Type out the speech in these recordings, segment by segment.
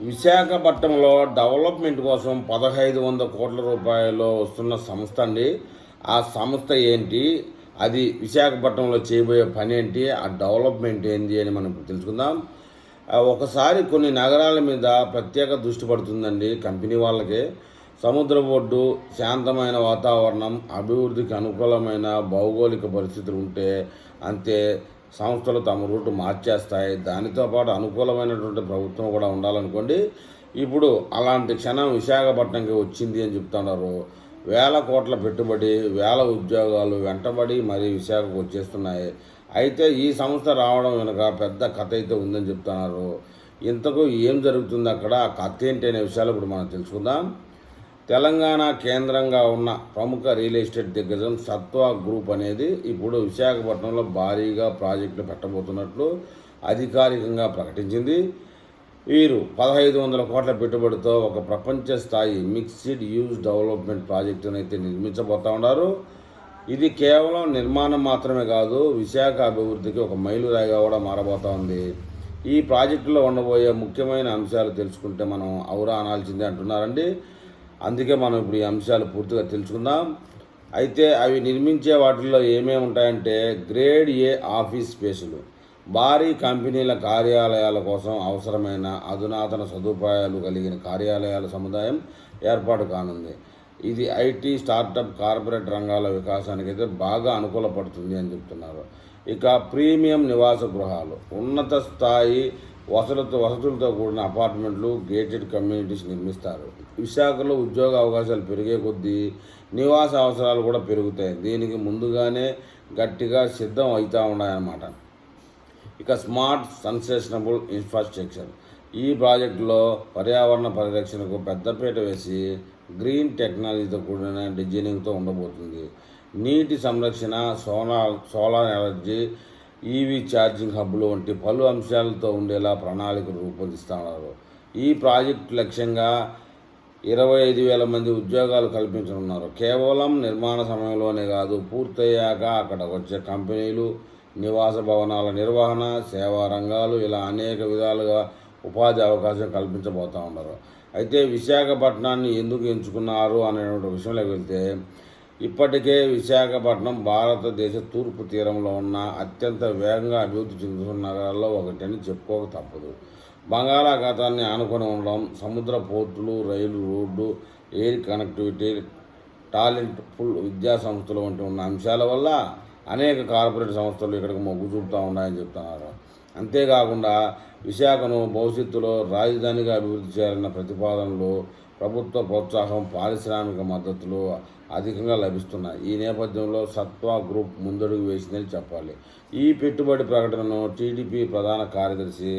విశాఖపట్నంలో డెవలప్మెంట్ కోసం పదహైదు వందల కోట్ల రూపాయలు వస్తున్న సంస్థ అండి. ఆ సంస్థ ఏంటి? అది విశాఖపట్నంలో చేయబోయే పని ఏంటి? ఆ డెవలప్మెంట్ ఏంటి అని మనం తెలుసుకుందాం. ఒకసారి కొన్ని నగరాల మీద ప్రత్యేక దృష్టి పడుతుందండి కంపెనీ వాళ్ళకి. సముద్ర ఒడ్డు శాంతమైన వాతావరణం అభివృద్ధికి అనుకూలమైన భౌగోళిక పరిస్థితులు ఉంటే అంతే. సంస్థలు తమ రూటు మార్చేస్తాయి. దానితో పాటు అనుకూలమైనటువంటి ప్రభుత్వం కూడా ఉండాలనుకోండి. ఇప్పుడు అలాంటి క్షణం విశాఖపట్నంకి వచ్చింది అని చెప్తున్నారు. వేల కోట్ల పెట్టుబడి వేల ఉద్యోగాలు వెంటబడి మరి విశాఖకు వచ్చేస్తున్నాయి. అయితే ఈ సంస్థ రావడం వెనుక పెద్ద కథ అయితే ఉందని చెప్తున్నారు. ఇంతకు ఏం జరుగుతుంది అక్కడ? ఆ కథ ఏంటి అనే విషయాలు ఇప్పుడు మనం తెలుసుకుందాం. తెలంగాణ కేంద్రంగా ఉన్న ప్రముఖ రియల్ ఎస్టేట్ దిగ్గజం సత్వా గ్రూప్ అనేది ఇప్పుడు విశాఖపట్నంలో భారీగా ప్రాజెక్టులు పెట్టబోతున్నట్లు అధికారికంగా ప్రకటించింది. వీరు పదహైదు వందల కోట్ల పెట్టుబడితో ఒక ప్రపంచ స్థాయి మిక్స్డ్ యూజ్ డెవలప్మెంట్ ప్రాజెక్టును అయితే నిర్మించబోతా ఉన్నారు. ఇది కేవలం నిర్మాణం మాత్రమే కాదు విశాఖ అభివృద్ధికి ఒక మైలురాయిగా కూడా మారబోతా ఉంది. ఈ ప్రాజెక్టులో ఉండబోయే ముఖ్యమైన అంశాలు తెలుసుకుంటే మనం ఔరా అనాల్సిందే అంటున్నారండి. అందుకే మనం ఇప్పుడు ఈ అంశాలు పూర్తిగా తెలుసుకుందాం. అయితే అవి నిర్మించే వాటిల్లో ఏమేమి ఉంటాయంటే గ్రేడ్ ఏ ఆఫీస్ స్పేసులు. భారీ కంపెనీల కార్యాలయాల కోసం అవసరమైన అధునాతన సదుపాయాలు కలిగిన కార్యాలయాల సముదాయం ఏర్పాటు కానుంది. ఇది ఐటీ స్టార్టప్ కార్పొరేట్ రంగాల వికాసానికి అయితే బాగా అనుకూలపడుతుంది అని చెప్తున్నారు. ఇక ప్రీమియం నివాస గృహాలు. ఉన్నత స్థాయి వసతులతో వసతులతో కూడిన అపార్ట్మెంట్లు గేటెడ్ కమ్యూనిటీస్ నిర్మిస్తారు. విశాఖలో ఉద్యోగ అవకాశాలు పెరిగే కొద్దీ నివాస అవసరాలు కూడా పెరుగుతాయి. దీనికి ముందుగానే గట్టిగా సిద్ధం అవుతూ ఉన్నాయన్నమాట. ఇక స్మార్ట్ సన్సేషనబుల్ ఇన్ఫ్రాస్ట్రక్చర్. ఈ ప్రాజెక్టులో పర్యావరణ పరిరక్షణకు పెద్దపీట వేసి గ్రీన్ టెక్నాలజీతో కూడిన డిజైనింగ్తో ఉండబోతుంది. నీటి సంరక్షణ solar solar energy EV charging హబ్బులు వంటి పలు అంశాలతో ఉండేలా ప్రణాళికలు రూపొందిస్తున్నారు. ఈ ప్రాజెక్టు లక్ష్యంగా ఇరవై ఐదు వేల మంది ఉద్యోగాలు కల్పించనున్నారు. కేవలం నిర్మాణ సమయంలోనే కాదు పూర్తయ్యాక అక్కడ వచ్చే కంపెనీలు నివాస భవనాల నిర్వహణ సేవా రంగాలు ఇలా అనేక విధాలుగా ఉపాధి అవకాశం కల్పించబోతూ ఉన్నారు. అయితే విశాఖపట్నాన్ని ఎందుకు ఎంచుకున్నారు అనే విషయంలోకి వెళ్తే ఇప్పటికే విశాఖపట్నం భారతదేశ తూర్పు తీరంలో ఉన్న అత్యంత వేగంగా అభివృద్ధి చెందుతున్న నగరాల్లో ఒకటని చెప్పుకోక తప్పదు. బంగాళాఖాతాన్ని ఆనుకొని ఉండడం సముద్ర పోర్టులు రైలు road air connectivity talent pool విద్యా సంస్థలు వంటి ఉన్న అంశాల వల్ల అనేక కార్పొరేట్ సంస్థలు ఇక్కడికి మొగ్గు చూపుతూ ఉన్నాయని చెప్తున్నారు. అంతేకాకుండా విశాఖను భవిష్యత్తులో రాజధానిగా అభివృద్ధి చేయాలన్న ప్రతిపాదనలు ప్రభుత్వ ప్రోత్సాహం పారిశ్రామిక మద్దతులు అధికంగా లభిస్తున్నాయి. ఈ నేపథ్యంలో సత్వా గ్రూప్ ముందడుగు వేసిందని చెప్పాలి. ఈ పెట్టుబడి ప్రకటనను టీడీపీ ప్రధాన కార్యదర్శి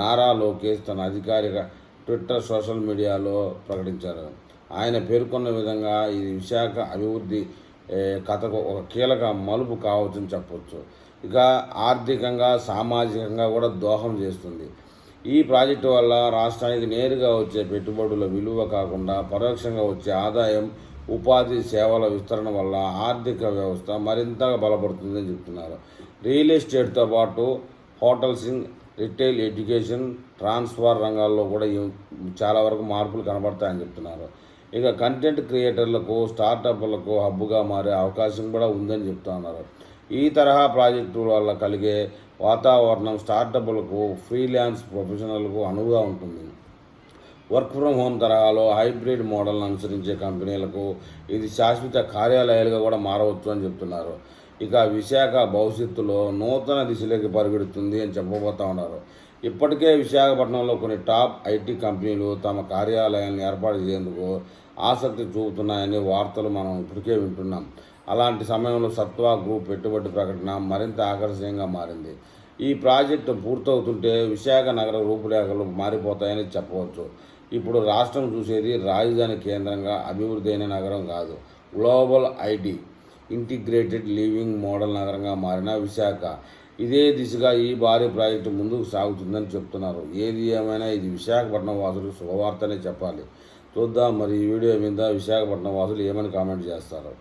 నారా లోకేష్ తన అధికారిక ట్విట్టర్ సోషల్ మీడియాలో ప్రకటించారు. ఆయన పేర్కొన్న విధంగా ఇది విశాఖ అభివృద్ధి కథకు ఒక కీలక మలుపు కావచ్చని చెప్పవచ్చు ఇక ఆర్థికంగా సామాజికంగా కూడా దోహం చేస్తుంది. ఈ ప్రాజెక్టు వల్ల రాష్ట్రానికి నేరుగా వచ్చే పెట్టుబడుల విలువ కాకుండా పరోక్షంగా వచ్చే ఆదాయం ఉపాధి సేవల విస్తరణ వల్ల ఆర్థిక వ్యవస్థ మరింతగా బలపడుతుందని చెప్తున్నారు. రియల్ ఎస్టేట్తో పాటు హోటల్సింగ్ రిటైల్ ఎడ్యుకేషన్ ట్రాన్స్ఫర్ రంగాల్లో కూడా చాలా వరకు మార్పులు కనబడతాయని చెప్తున్నారు. ఇక కంటెంట్ క్రియేటర్లకు స్టార్టప్లకు హబ్బుగా మారే అవకాశం కూడా ఉందని చెప్తున్నారు. ఈ తరహా ప్రాజెక్టుల వల్ల కలిగే వాతావరణం స్టార్టప్లకు ఫ్రీలాన్స్ ప్రొఫెషనల్కు అనువుగా ఉంటుంది. వర్క్ ఫ్రమ్ హోమ్ తరహాలో హైబ్రిడ్ మోడల్ను అనుసరించే కంపెనీలకు ఇది శాశ్వత కార్యాలయాలుగా కూడా మారవచ్చు అని చెప్తున్నారు. ఇక విశాఖ భవిష్యత్తులో నూతన దిశలోకి పరిగెడుతుంది అని చెప్పబోతా ఉన్నారు. ఇప్పటికే విశాఖపట్నంలో కొన్ని టాప్ ఐటీ కంపెనీలు తమ కార్యాలయాలను ఏర్పాటు చేసేందుకు ఆసక్తి చూపుతున్నాయని వార్తలు మనం ఇప్పటికే వింటున్నాం. అలాంటి సమయంలో సత్వా గ్రూప్ పెట్టుబడి ప్రకటన మరింత ఆకర్షణీయంగా మారింది. ఈ ప్రాజెక్టు పూర్తవుతుంటే విశాఖ నగర రూపురేఖలు మారిపోతాయని చెప్పవచ్చు. ఇప్పుడు రాష్ట్రం చూసేది రాజధాని కేంద్రంగా అభివృద్ధి అయిన నగరం కాదు. Global IT integrated living model నగరంగా మారిన విశాఖ. ఇదే దిశగా ఈ భారీ ప్రాజెక్టు ముందుకు సాగుతుందని చెప్తున్నారు. ఏది ఏమైనా ఇది విశాఖపట్నం వాసులకు శుభవార్తనే చెప్పాలి. చూద్దాం మరి ఈ వీడియో మీద విశాఖపట్నం వాసులు ఏమని కామెంట్ చేస్తారు?